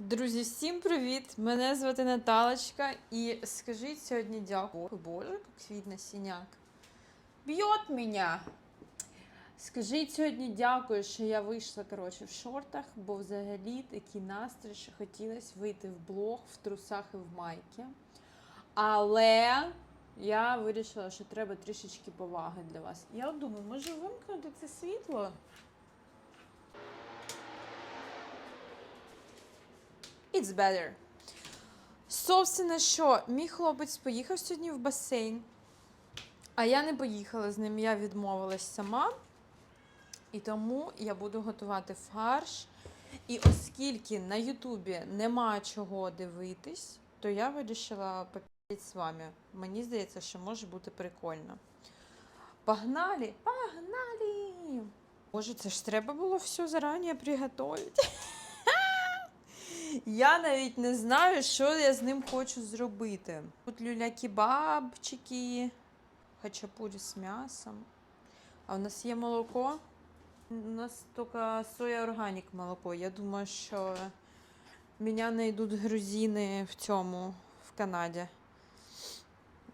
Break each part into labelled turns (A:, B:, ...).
A: Друзі, всім привіт! Мене звати Наталочка і скажіть сьогодні дякую. Боже, як видно синяк. Б'єт мене. Скажіть сьогодні дякую, що я вийшла коротше, в шортах, бо взагалі такий настрій, що хотілося вийти в блог в трусах і в майці. Але я вирішила, що треба трішечки поваги для вас. Я думаю, може вимкнути це світло? It's better. Собственно, що мій хлопець поїхав сьогодні в басейн, а я не поїхала з ним, я відмовилась сама. І тому я буду готувати фарш. І оскільки на Ютубі нема чого дивитись, то я вирішила попіти з вами. Мені здається, що може бути прикольно. Погнали! Погнали! Боже, це ж треба було все зарані приготувати. Я навіть не знаю, що я з ним хочу зробити. Тут люля-кебабчики, хачапурі з м'ясом. А у нас є молоко. У нас тільки соя органік молоко. Я думаю, що мене знайдуть грузини в цьому, в Канаді.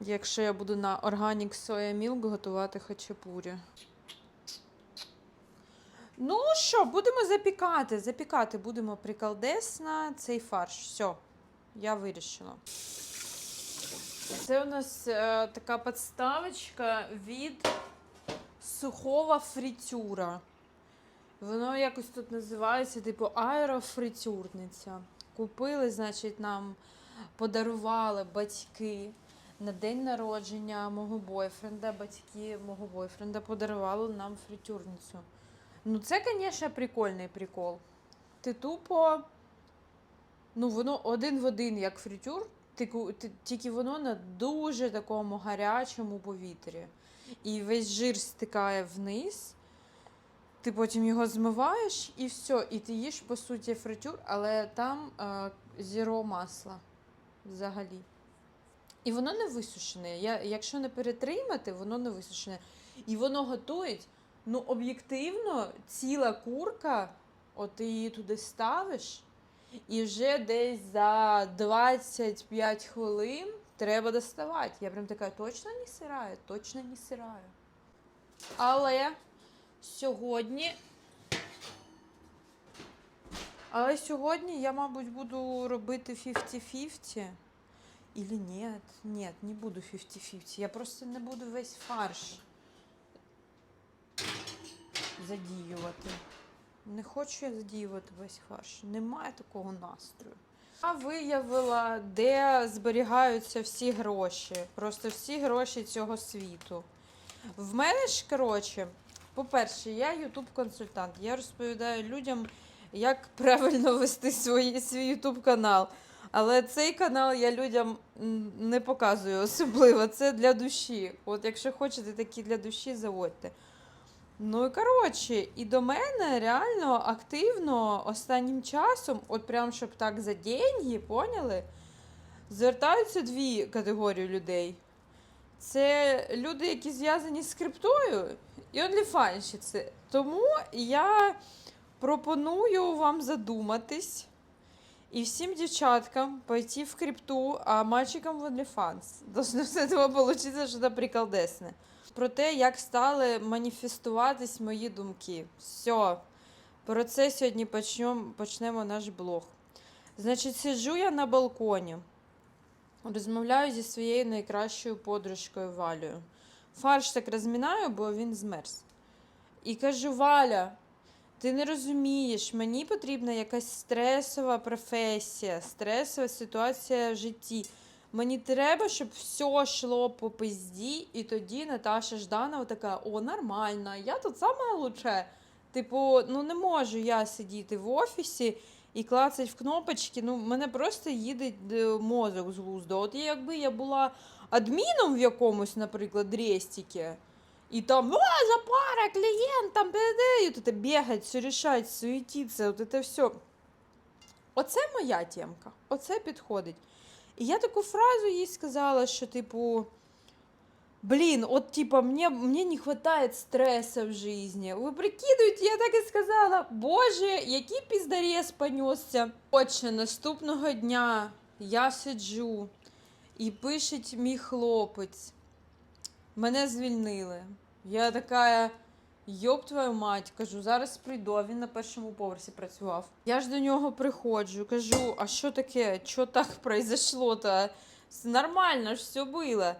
A: Якщо я буду на органік соя мілк готувати хачапурі. Ну що, будемо запікати. Запікати будемо приколдесно цей фарш. Все, я вирішила. Це у нас е, така подставочка від сухого фритюра. Воно якось тут називається, типу, аерофритюрниця. Купили, значить, нам подарували батьки на день народження мого бойфренда. Батьки мого бойфренда подарували нам фритюрницю. Ну, це, звісно, прикольний прикол. Ти тупо. Ну, воно один в один, як фритюр, тільки воно на дуже такому гарячому повітрі. І весь жир стикає вниз. Ти потім його змиваєш і все. І ти їш, по суті, фритюр, але там е, зіро масла взагалі. І воно не висушене. Я, якщо не перетримати, воно не висушене. І воно готують. Ну, об'єктивно, ціла курка, от ти її туди ставиш, і вже десь за 25 хвилин треба доставати. Я прям така, точно не сираю, точно не сираю. Але сьогодні. Але сьогодні я, мабуть, буду робити 50-50. Или нет? Нет, не буду 50-50. Я просто не буду весь фарш задіювати. Не хочу я задіювати весь фарш. Немає такого настрою. Я виявила, де зберігаються всі гроші. Просто всі гроші цього світу. В мене ж, коротше, по-перше, я ютуб-консультант. Я розповідаю людям, як правильно вести свій ютуб канал. Але цей канал я людям не показую особливо. Це для душі. От якщо хочете такі для душі, заводьте. Ну і коротше, і до мене реально активно останнім часом, от прям щоб так за деньги, поняли? Звертаються дві категорії людей. Це люди, які зв'язані з криптою, і онліфанщиці. Тому я пропоную вам задуматись і всім дівчаткам пойти в крипту, а мальчикам в OnlyFans. Должно з цього получиться щось приколдесне. Про те, як стали маніфестуватись мої думки. Все. Про це сьогодні почнемо, почнемо наш блог. Значить, сиджу я на балконі, розмовляю зі своєю найкращою подружкою Валею. Фарш так розмінаю, бо він змерз. І кажу: Валя, ти не розумієш, мені потрібна якась стресова професія, стресова ситуація в житті. Мені треба, щоб все йшло по пизді, і тоді Наташа Жданова така: о, нормально, я тут саме лучше. Типу, ну не можу я сидіти в офісі і клацать в кнопочки. Ну, мене просто їде е, мозок з глузду. От якби я була адміном в якомусь, наприклад, рестіки, і там, о, запара, клієнт, там, і от бігать, все рішать, суетиться, от це все. Оце моя темка. Оце підходить. І я таку фразу їй сказала, що, типу, Блин, от типа мне, мне не хватает стресса в жизни. Ви прикидуєте, я так і сказала. Боже, який піздарєс понесся. Отже, наступного дня я сиджу і пишеть мій хлопець. Мене звільнили. Я така, йоп твою мать, кажу, зараз прийду, він на першому поверсі працював. Я ж до нього приходжу, кажу, а що таке? Що так произошло-то? Нормально ж все було.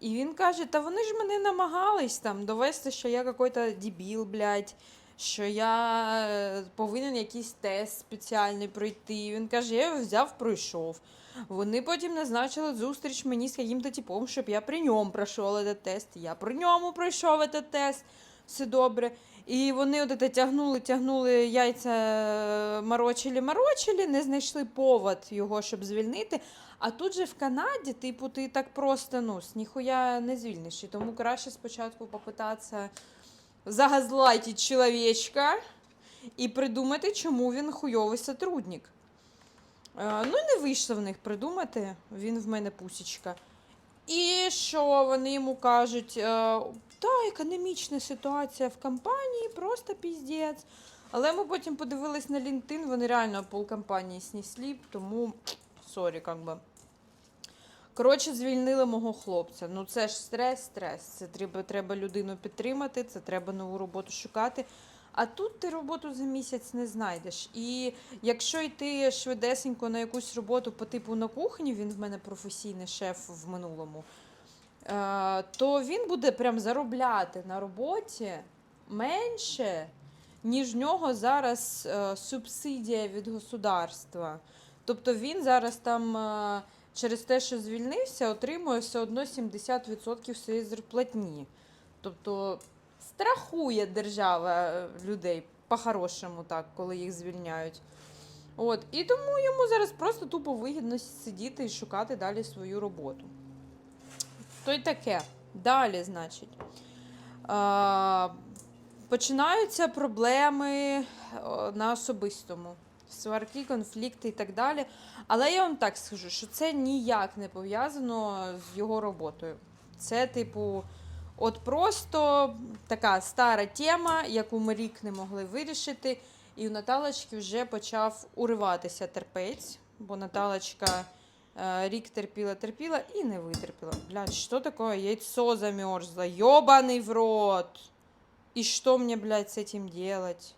A: І він каже: та вони ж мене намагались там довести, що я какой-то дебіл, блядь, що я е, повинен якийсь тест спеціальний пройти. Він каже, я його взяв, пройшов. Вони потім назначили зустріч мені з яким-то типом, щоб я при ньому пройшов этот тест. Я при ньому пройшов этот тест. Все добре. І вони от тягнули, тягнули яйця, е, морочили, морочили, не знайшли повод його, щоб звільнити. А тут же в Канаді, типу, ти так просто ну, ніхуя не звільниш. І тому краще спочатку попитатися загазлайтити чоловічка і придумати, чому він хуйовий сотрудник. Е, ну, не вийшло в них придумати, він в мене пусічка. І що вони йому кажуть? Та, економічна ситуація в компанії, просто піздець. Але ми потім подивились на LinkedIn, вони реально пол компанії снесли, тому сорі, как би. Коротше, звільнили мого хлопця. Ну це ж стрес, стрес. Це треба, треба людину підтримати, це треба нову роботу шукати. А тут ти роботу за місяць не знайдеш. І якщо йти швидесенько на якусь роботу по типу на кухні, він в мене професійний шеф в минулому, то він буде прям заробляти на роботі менше, ніж в нього зараз е, субсидія від государства. Тобто він зараз там е, через те, що звільнився, отримує все одно 70% своєї зарплатні. Тобто страхує держава е, людей по-хорошому, так, коли їх звільняють. От. І тому йому зараз просто тупо вигідно сидіти і шукати далі свою роботу. То й таке. Далі, значить. Починаються проблеми е, на особистому. Сварки, конфлікти і так далі. Але я вам так скажу, що це ніяк не пов'язано з його роботою. Це, типу, от просто така стара тема, яку ми рік не могли вирішити. І у Наталочки вже почав уриватися терпець, бо Наталочка рік терпіла, терпіла і не витерпіла. Блядь, що таке? Яйцо замерзло. Ёбаный в рот. И что мне, блядь, с этим делать?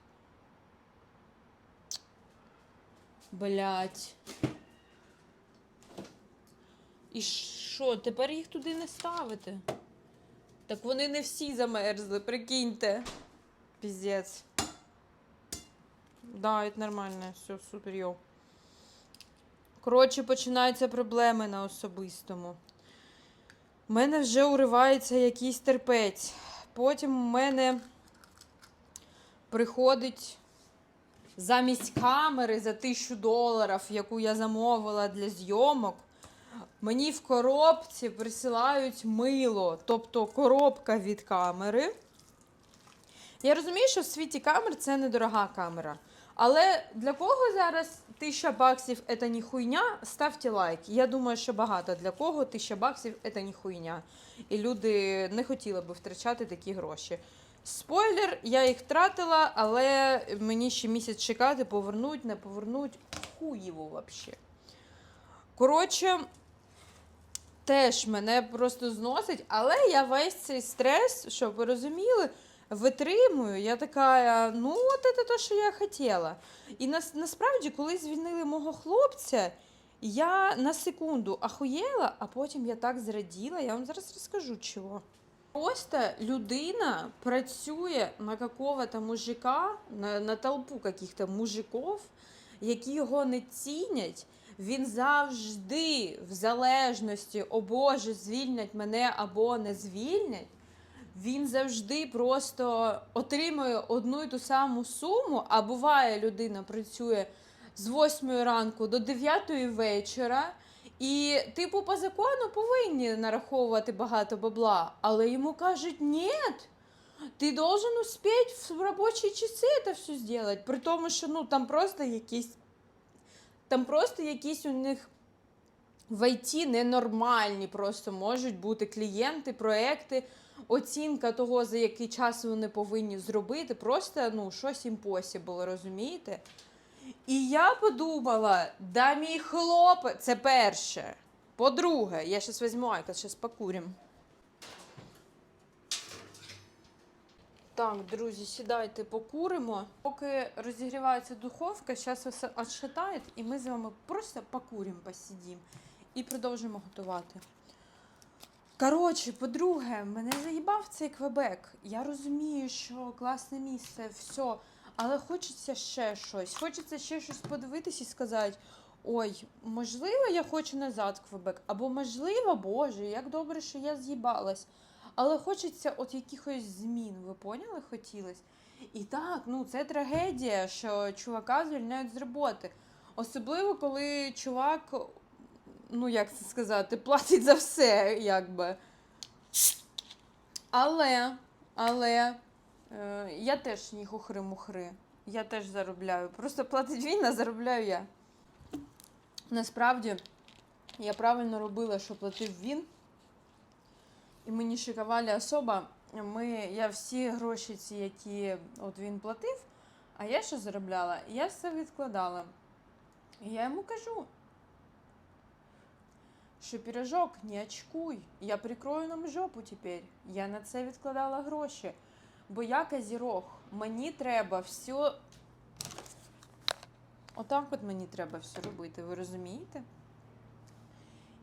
A: Блядь. І що, тепер їх туди не ставити? Так вони не всі замерзли, прикиньте. Піздець. Да, це нормально, все супер йоу. Коротше, починаються проблеми на особистому. У мене вже уривається якийсь терпець. Потім у мене приходить замість камери за тисячу доларів, яку я замовила для зйомок. Мені в коробці присилають мило, тобто коробка від камери. Я розумію, що в світі камер це недорога камера. Але для кого зараз тисяча баксів це не хуйня, ставте лайк. Я думаю, що багато для кого тисяча баксів це не хуйня. І люди не хотіли би втрачати такі гроші. Спойлер, я їх втратила, але мені ще місяць чекати, повернуть, не повернуть. Хуєво взагалі. Коротше, теж мене просто зносить, але я весь цей стрес, щоб ви розуміли, витримую. Я така, ну, от це те, що я хотіла. І нас, насправді, коли звільнили мого хлопця, я на секунду ахуєла, а потім я так зраділа, я вам зараз розкажу чого. Просто людина працює на какого-то мужика, на, на толпу каких-то мужиків, які його не цінять. Він завжди в залежності, о Боже, звільнять мене або не звільнять. Він завжди просто отримує одну і ту саму суму, а буває, людина працює з 8 ранку до 9 вечора. І, типу, по закону повинні нараховувати багато бабла, але йому кажуть, ні, ти должен успеть в робочі часи це все зробити. При тому, що ну, там просто якісь там просто якісь у них В ІТ ненормальні просто можуть бути клієнти, проекти, оцінка того, за який час вони повинні зробити. Просто ну, щось impossible, розумієте? І я подумала, да мій хлопець, це перше. По-друге, я зараз візьму айка, зараз покурим. Так, друзі, сідайте, покуримо. Поки розігрівається духовка, зараз все відшатає, і ми з вами просто покуримо, посидім і продовжимо готувати. Коротше, по-друге, мене заїбав цей Квебек. Я розумію, що класне місце, все. Але хочеться ще щось. Хочеться ще щось подивитись і сказати: ой, можливо, я хочу назад Квебек. Або можливо, Боже, як добре, що я з'їбалась. Але хочеться от якихось змін, ви поняли, хотілось? І так, ну це трагедія, що чувака звільняють з роботи. Особливо, коли чувак, ну як це сказати, платить за все, якби. Але, але е, я теж не хухри-мухри. Я теж заробляю. Просто платить він, а заробляю я. Насправді, я правильно робила, що платив він. І мені шикували особа. Ми, я всі гроші, ці, які от він платив, а я що заробляла? Я все відкладала. І я йому кажу, що пірожок, не очкуй, я прикрою нам жопу тепер. Я на це відкладала гроші. Бо я козірог, мені треба все. Отак от мені треба все робити, ви розумієте?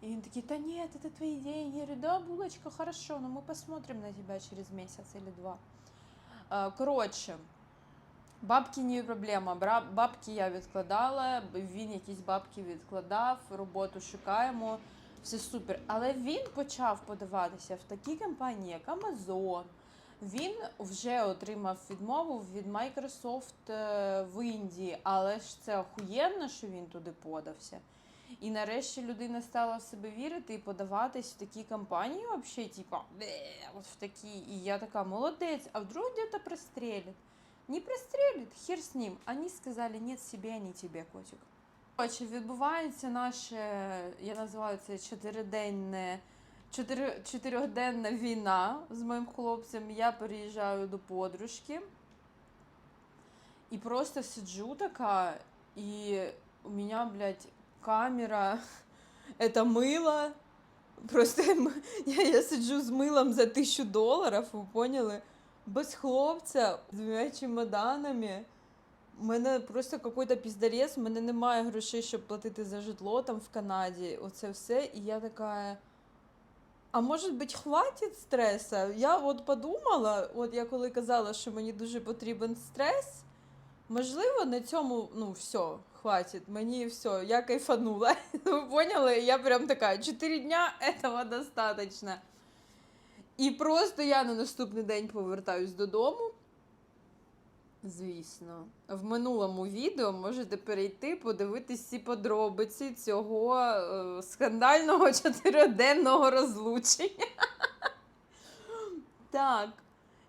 A: И он такие, да нет, это твои деньги. Я говорю, да, булочка, хорошо, но мы посмотрим на тебя через месяц или два. Коротше, бабки не проблема. Бабки я відкладала, він якісь бабки відкладав, роботу шукаємо, все супер. Але він почав подаватися в такі компанії, як Amazon. Він вже отримав відмову від Microsoft е, в Індії, але ж це охуєнно, що він туди подався. І нарешті людина стала в себе вірити і подаватись в такі компанії, взагалі, типа, от в такі. І я така, молодець, а вдруг где-то пристрелит. Не пристрелит, хер з ним. Они сказали, нет себе, не тебе, котик. Коротше, відбувається наше, я називаю це чотириденне, чотири, чотирьохденна війна з моїм хлопцем. Я переїжджаю до подружки і просто сиджу така, і у мене, блядь, камера, это мыло. Просто я, я сиджу з милом за тисячу доларів, ви поняли? Без хлопця, з двома чемоданами. У мене просто какой-то піздарєс, у мене немає грошей, щоб платити за житло там в Канаді. Оце все. І я така. А може бути, хватить стресу? Я от подумала, от я коли казала, що мені дуже потрібен стрес, можливо, на цьому, ну, все, хватит, мені все, я кайфанула. Ви поняли? Я прям така, 4 дня этого достаточно. І просто я на наступний день повертаюсь додому. Звісно, в минулому відео можете перейти, подивитись всі подробиці цього е, скандального чотириденного розлучення. Так,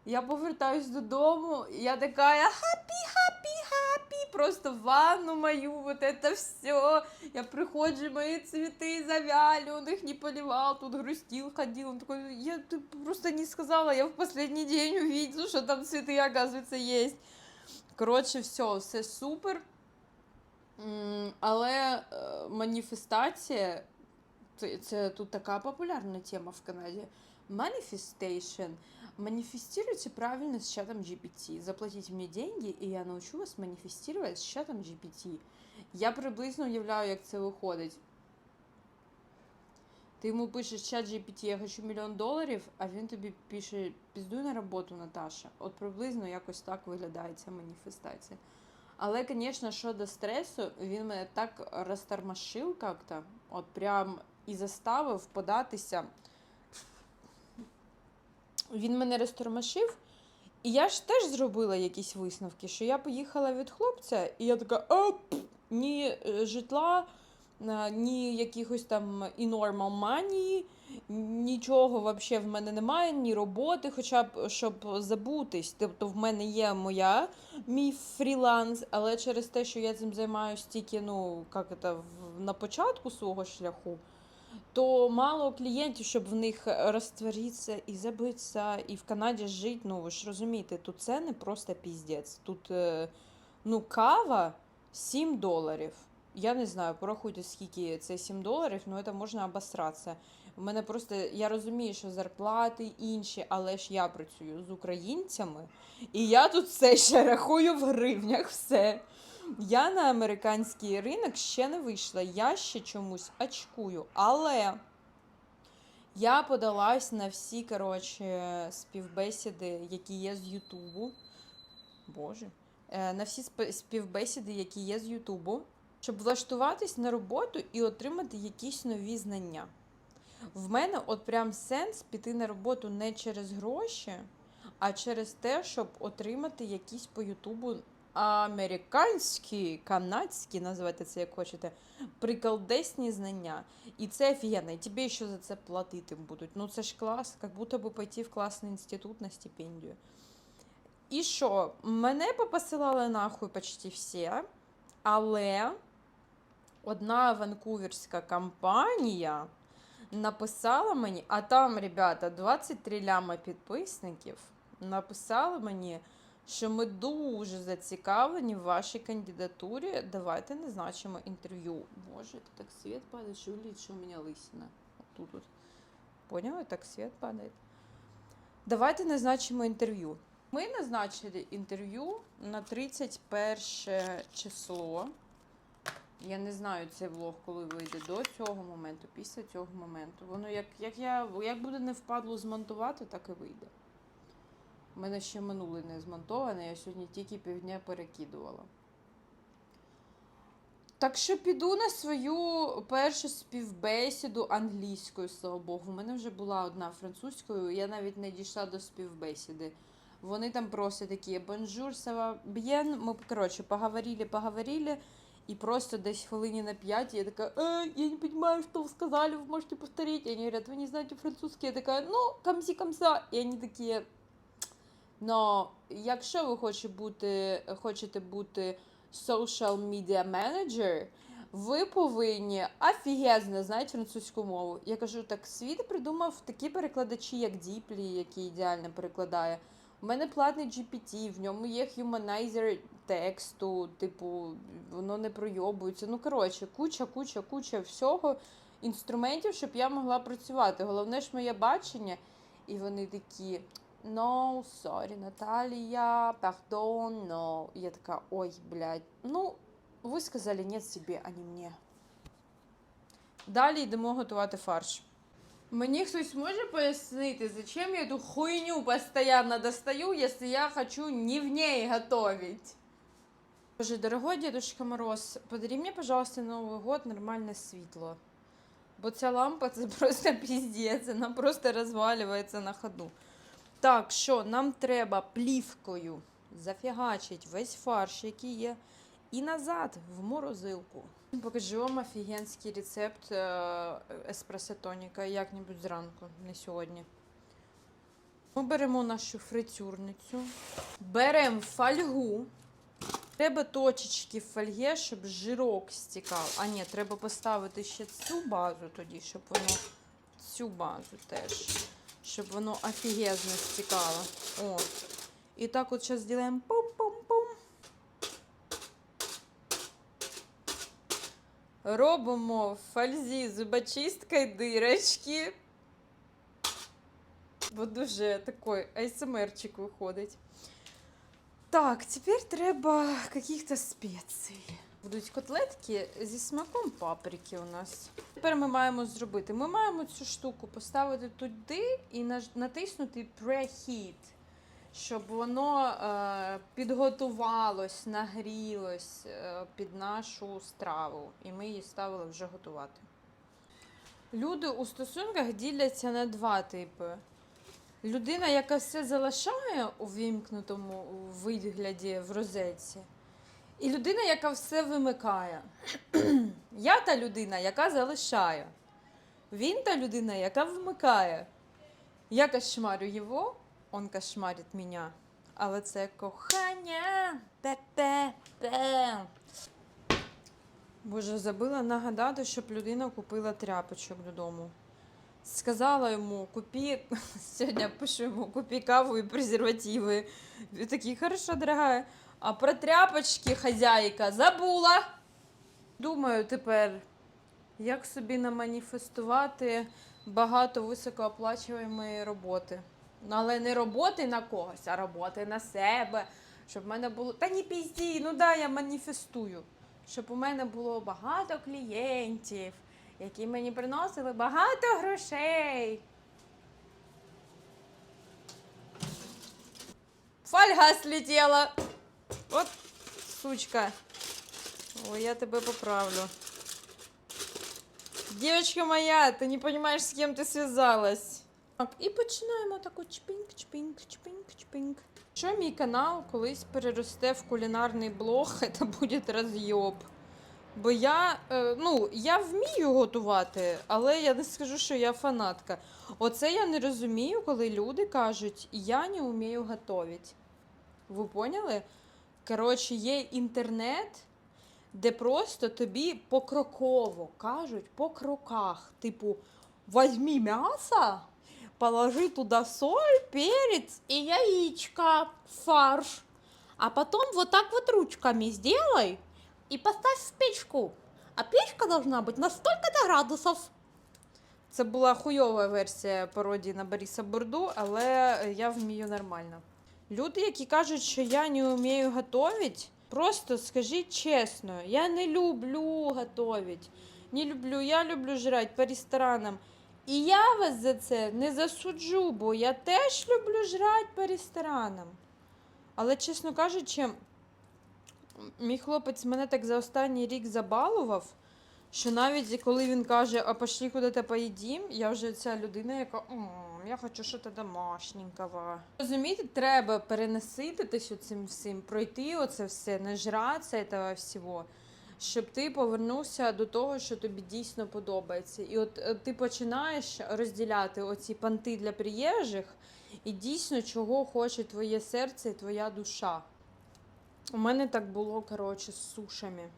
A: я повертаюсь додому, і я така хапі, хапі, хапі, просто в ванну мою, вот это все. Я приходжу, мої цвіти завяли, он их не поливал, тут грустил, ходил. Он такой, я ты просто не сказала, я в последний день увидел, что там цветы, оказывается, есть. Коротше, все, все супер. Але е, маніфестація це, це тут така популярна тема в Канаді. Manifestation. Маніфестируйте правильно с чатом GPT. Заплатите мне деньги, і я научу вас маніфестувати з чатом GPT. Я приблизно уявляю, як це виходить. Ти йому пишеш чат GPT, я хочу мільйон доларів, а він тобі пише піздуй на роботу, Наташа. От приблизно якось так виглядає ця маніфестація. Але, звісно, щодо стресу, він мене так розтормошив як-то, от прям і заставив податися. Він мене розтормошив, і я ж теж зробила якісь висновки, що я поїхала від хлопця, і я така, пф, ні е, житла, ні якихось там і манії, нічого вообще в мене немає, ні роботи, хоча б щоб забутись. Тобто в мене є моя мій фріланс, але через те, що я цим займаюся тільки, ну, як це, на початку свого шляху, то мало клієнтів, щоб в них розтворитися і забитися, і в Канаді жити. Ну ви ж розумієте, тут це не просто піздець. Тут е, ну, кава 7 доларів. Я не знаю, порахуйте, скільки це 7 доларів, ну це можна обосратися. У мене просто я розумію, що зарплати інші, але ж я працюю з українцями, і я тут все ще рахую в гривнях. Все. Я на американський ринок ще не вийшла. Я ще чомусь очкую. Але я подалась на всі коротше, співбесіди, які є з Ютубу. Боже. Е, На всі співбесіди, які є з Ютубу, щоб влаштуватись на роботу і отримати якісь нові знання. В мене от прям сенс піти на роботу не через гроші, а через те, щоб отримати якісь по Ютубу американські, канадські, називайте це як хочете, приколдесні знання. І це офігенно. І тобі ще за це платити будуть. Ну це ж клас, як будто би пойти в класний інститут на стипендію. І що? Мене попосилали нахуй почти всі, але одна ванкуверська компанія написала мені, а там, ребята, 23 ляма підписників, написали мені, що ми дуже зацікавлені в вашій кандидатурі. Давайте назначимо інтерв'ю. Боже, так світ падає, що літ, що у мене лисина. Тут от. Поняли? Так світ падає. Давайте назначимо інтерв'ю. Ми назначили інтерв'ю на 31 число. Я не знаю цей влог, коли вийде до цього моменту, після цього моменту. Воно як, як я як буде не впадло змонтувати, так і вийде. У мене ще минулий не змонтований, я сьогодні тільки півдня перекидувала. Так що піду на свою першу співбесіду англійською, слава Богу. У мене вже була одна французькою, я навіть не дійшла до співбесіди. Вони там просто такі бонжур, ça bien. Ми, коротше, поговорили, поговорили. И просто десь хвилині на 5 я такая, э, я не понимаю, что вы сказали, вы можете повторить. И они говорят, вы не знаете французский. Я такая, ну, камсі камса. І вони такі, но якщо ви хочете бути, хочете бути social media manager, ви повинні офігезно знати французьку мову. Я кажу, так світ придумав такі перекладачі, як Діплі, який ідеально перекладає. У мене платний GPT, в ньому є humanizer тексту, типу, воно не пройобується. Ну, коротше, куча, куча, куча всього інструментів, щоб я могла працювати. Головне ж моє бачення. І вони такі. No, sorry, Наталія, pardon, no. Я така, ой, блядь. Ну, ви сказали нет себе, а не мені. Далі йдемо готувати фарш. Мені хтось може пояснити, зачем я эту хуйню постоянно достаю, если я хочу не в ней готовить? Боже, дорогой Дедушка Мороз, подари мне, пожалуйста, на Новый год нормальное світло. Бо ця лампа це просто піздець, вона просто розвалюється на ходу. Так, що нам треба плівкою зафігачить весь фарш, який є, і назад в морозилку. Покажу вам офігенський рецепт еспресо тоніка як-небудь зранку, не сьогодні. Ми беремо нашу фритюрницю, беремо фольгу. Треба точечки в фольгі, щоб жирок стікав. А ні, треба поставити ще цю базу тоді, щоб воно цю базу теж. Щоб воно офігезно стікало. О. І так от зараз зробимо пум-пум-пум. Робимо в фользі зубочисткою дирочки. Бо дуже такий АСМРчик виходить. Так, тепер треба каких-то спецій. Будуть котлетки зі смаком паприки у нас. Тепер ми маємо зробити. Ми маємо цю штуку поставити туди і натиснути Preheat, щоб воно е, підготувалось, нагрілось е, під нашу страву. І ми її ставили вже готувати. Люди у стосунках діляться на два типи. Людина, яка все залишає у вімкнутому вигляді в розетці, і людина, яка все вимикає. Я та людина, яка залишає. Він та людина, яка вмикає. Я кошмарю його, он кошмарить мене. Але це кохання. Пе-пе-пе. Боже, забула нагадати, щоб людина купила тряпочок додому. Сказала йому, купи, сьогодні пишу йому, купи каву і презервативи. Він такий, хорошо, дорогая. А про тряпочки хазяйка забула. Думаю тепер, як собі наманіфестувати багато високооплачуваної роботи. Ну, але не роботи на когось, а роботи на себе. Щоб в мене було. Та ні пізді, ну да, я маніфестую. Щоб у мене було багато клієнтів, які мені приносили багато грошей. Фольга слетела. От, сучка. Ой, я тебе поправлю. Девочка моя, ты не понимаешь, с кем ты связалась. Так, і починаємо таку чпінк. Що мій канал колись переросте в кулінарний блог, це буде розйоб. Бо я, е, ну, я вмію готувати, але я не скажу, що я фанатка. Оце я не розумію, коли люди кажуть, я не вмію готувати. Ви поняли? Коротше, є інтернет, де просто тобі покроково кажуть по кроках. Типу, возьми м'ясо, положи туда соль, перец и яичко, фарш. А потом вот так вот ручками сделай и поставь в печку. А печка должна быть на столько-то градусов. Це була хуйова версія пародії на Бориса Бурду, але я вмію нормально. Люди, які кажуть, що я не вмію готувати, просто скажіть чесно, я не люблю готувати. Не люблю, я люблю жрати по ресторанам. І я вас за це не засуджу, бо я теж люблю жрати по ресторанам. Але, чесно кажучи, мій хлопець мене так за останній рік забалував, що навіть коли він каже, а пошли куди-то поїдім, я вже ця людина, яка «М, я хочу щось домашненького. Розумієте, треба перенасититись цим всім, пройти оце все, нажратися цього всього щоб ти повернувся до того, що тобі дійсно подобається. І от е, ти починаєш розділяти оці панти для приїжджих і дійсно чого хоче твоє серце і твоя душа. У мене так було, коротше, з сушами.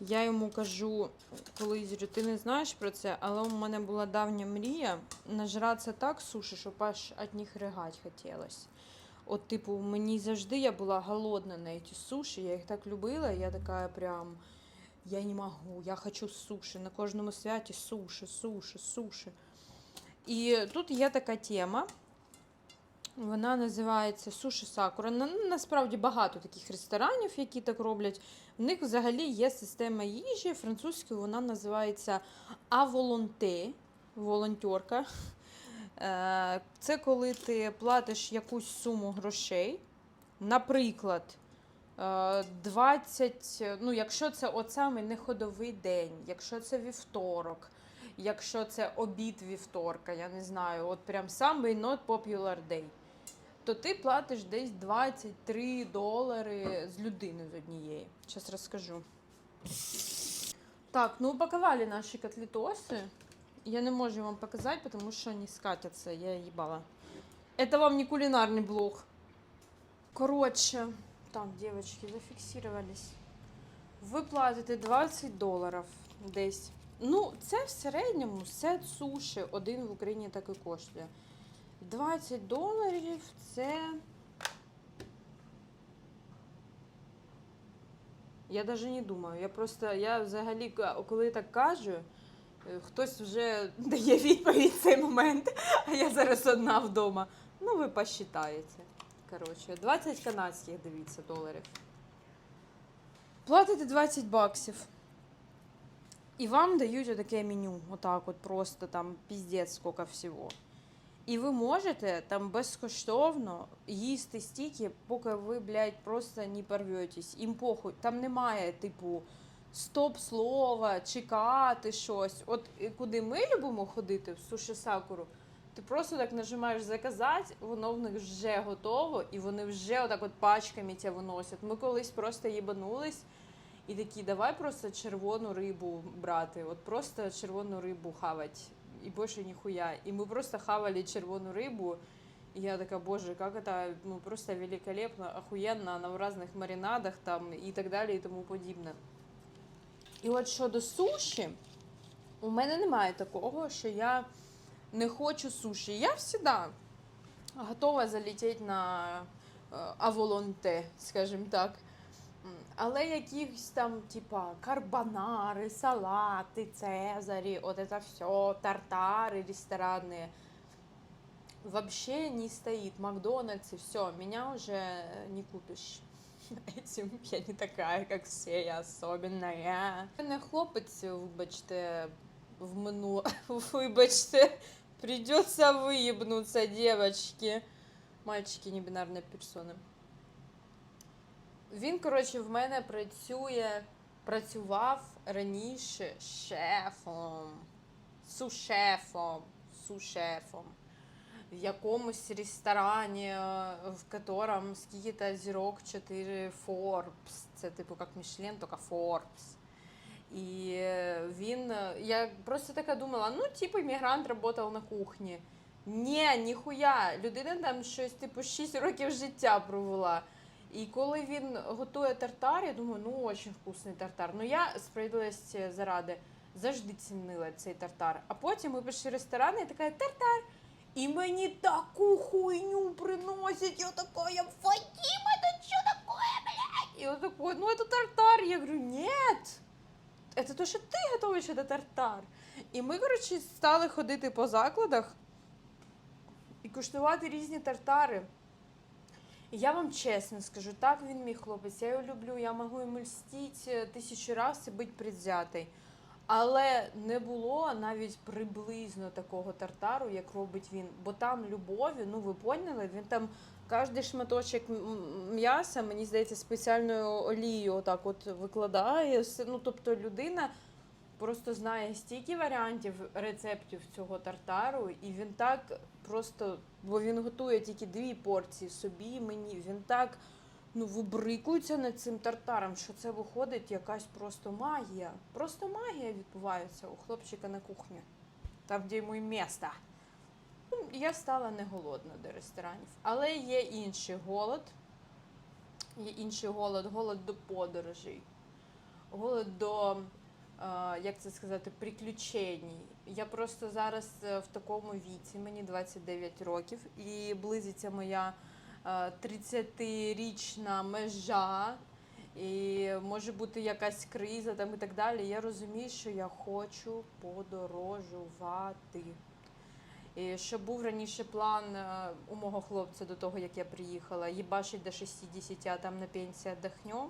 A: Я йому кажу, колись говорю, ти не знаєш про це, але у мене була давня мрія нажратися так суші, щоб аж від них ригать хотілося. От, типу, мені завжди я була голодна на ці суші, я їх так любила, я така прям. Я не можу, я хочу суші. На кожному святі суші, суші, суші. І тут є така тема. Вона називається Суші Сакура. На- Насправді багато таких ресторанів, які так роблять. В них взагалі є система їжі. Французькою вона називається аволонте, волонтерка. Е, Це коли ти платиш якусь суму грошей. Наприклад, е, 20, ну, якщо це от саме неходовий день, якщо це вівторок, якщо це обід вівторка, я не знаю, от прям самий not popular day, то ти платиш десь 23 долари з людини з однієї. Зараз розкажу. Так, ну упаковали наші котлетоси. Я не можу вам показать, потому что они скатятся, я ебала. Это вам не кулинарный блог. Короче, так, девочки, зафіксировались. Ви платите 20 доларів десь. Ну, це в середньому сет суші один в Україні так і коштує. 20 доларів це. Я навіть не думаю. Я просто, я взагалі, коли так кажу, Хтось вже дає відповідь цей момент, а я зараз одна вдома. Ну, ви посчитаєте. Коротше, 20 канадських, дивіться, доларів. Платите 20 баксів. І вам дають отаке меню. Отак от просто там піздець скільки всього. І ви можете там безкоштовно їсти стільки, поки ви, блядь, просто не порветесь. Їм похуй. Там немає, типу, стоп-слова, чекати щось. От е, куди ми любимо ходити в суші сакуру, ти просто так нажимаєш заказати, воно в них вже готово, і вони вже отак от пачками тебе виносять. Ми колись просто їбанулись і такі, давай просто червону рибу брати, от просто червону рибу хавать. І більше ніхуя. І ми просто хавали червону рибу. И я такая, боже, как это ну, просто великолепно, охуенно, она в разных маринадах там и так далее и тому подобное. І от щодо суші, у мене немає такого, що я не хочу суші. Я завжди готова залетіти на е, аволонте, скажімо так. Але якісь там, типа, карбонари, салати, цезарі, от це все, тартари ресторанні. Вообще не стоит. Макдональдс и все. Меня уже не купишь. Этим я не такая, как все, я особенная. У мене хлопець, вибачте, в минуло, вибачте, придется выебнуться, девочки. Мальчики, не бинарные персони. Він, коротше, в мене працює, працював раніше шефом, сушефом, сушефом в якомусь ресторані, е, в котором скільки-то зірок 4 Forbes. Це типу як Мішлен, тільки Forbes. І він, е, я просто така думала, ну, типу, іммігрант працював на кухні. Ні, ніхуя, людина там щось, типу, 6 років життя провела. І коли він готує тартар, я думаю, ну очень вкусний тартар. Ну я справедливості заради завжди цінила цей тартар. А потім ми пішли в ресторан, і така тартар. І мені таку хуйню приносять. Я така, я Фатима, это что такое, блядь? И он такой, ну это тартар. Я говорю, нет, это то, що ти готуєш, це тартар. І ми, коротше, стали ходити по закладах і куштувати різні тартари. І я вам чесно скажу, так він мій хлопець, я його люблю, я можу йому льстити тисячу разів і бути предвзятий. Але не було навіть приблизно такого тартару, як робить він. Бо там любові, ну ви поняли, він там кожен шматочок м'яса, мені здається, спеціальною олією отак от викладає. Ну, тобто людина просто знає стільки варіантів рецептів цього тартару, і він так просто, бо він готує тільки дві порції собі, мені. Він так ну, вибрикується над цим тартаром, що це виходить якась просто магія. Просто магія відбувається у хлопчика на кухні, там, де йому і місто. Ну, Я стала не голодна до ресторанів. Але є інший голод. Є інший голод, голод до подорожей, голод до, е, як це сказати, приключень. Я просто зараз е, в такому віці, мені 29 років, і близиться моя 30-річна межа, і може бути якась криза там і так далі. Я розумію, що я хочу подорожувати. І що був раніше план е, у мого хлопця до того, як я приїхала, їбашить до 60, а там на пенсії отдохнем.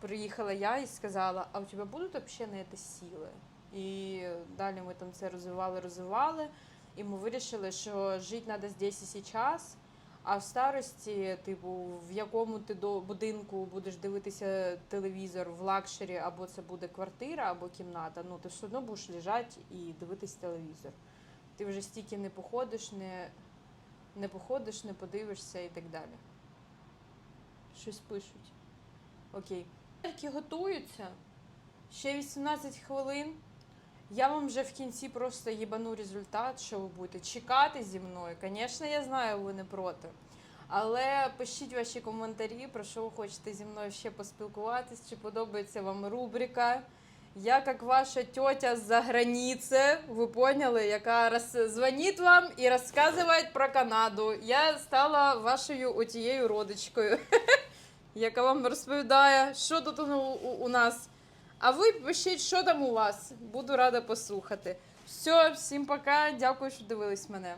A: Приїхала я і сказала, а у тебе будуть взагалі на це сили? І далі ми там це розвивали, розвивали. І ми вирішили, що жити треба здесь і зараз. А в старості, типу, в якому ти до будинку будеш дивитися телевізор в лакшері, або це буде квартира, або кімната, ну ти все одно будеш лежати і дивитись телевізор. Ти вже стільки не походиш, не, не походиш, не подивишся і так далі. Щось пишуть. Окей. Які готуються. Ще 18 хвилин. Я вам вже в кінці просто їбану результат, що ви будете чекати зі мною. Звісно, я знаю, ви не проти. Але пишіть ваші коментарі, про що ви хочете зі мною ще поспілкуватись, чи подобається вам рубрика. Я, як ваша тетя з-за границі, ви поняли, яка роз... дзвонить вам і розказує про Канаду. Я стала вашою отією родичкою, яка вам розповідає, що тут у нас. А ви пишіть, що там у вас. Буду рада послухати. Все, всім пока. Дякую, що дивились мене.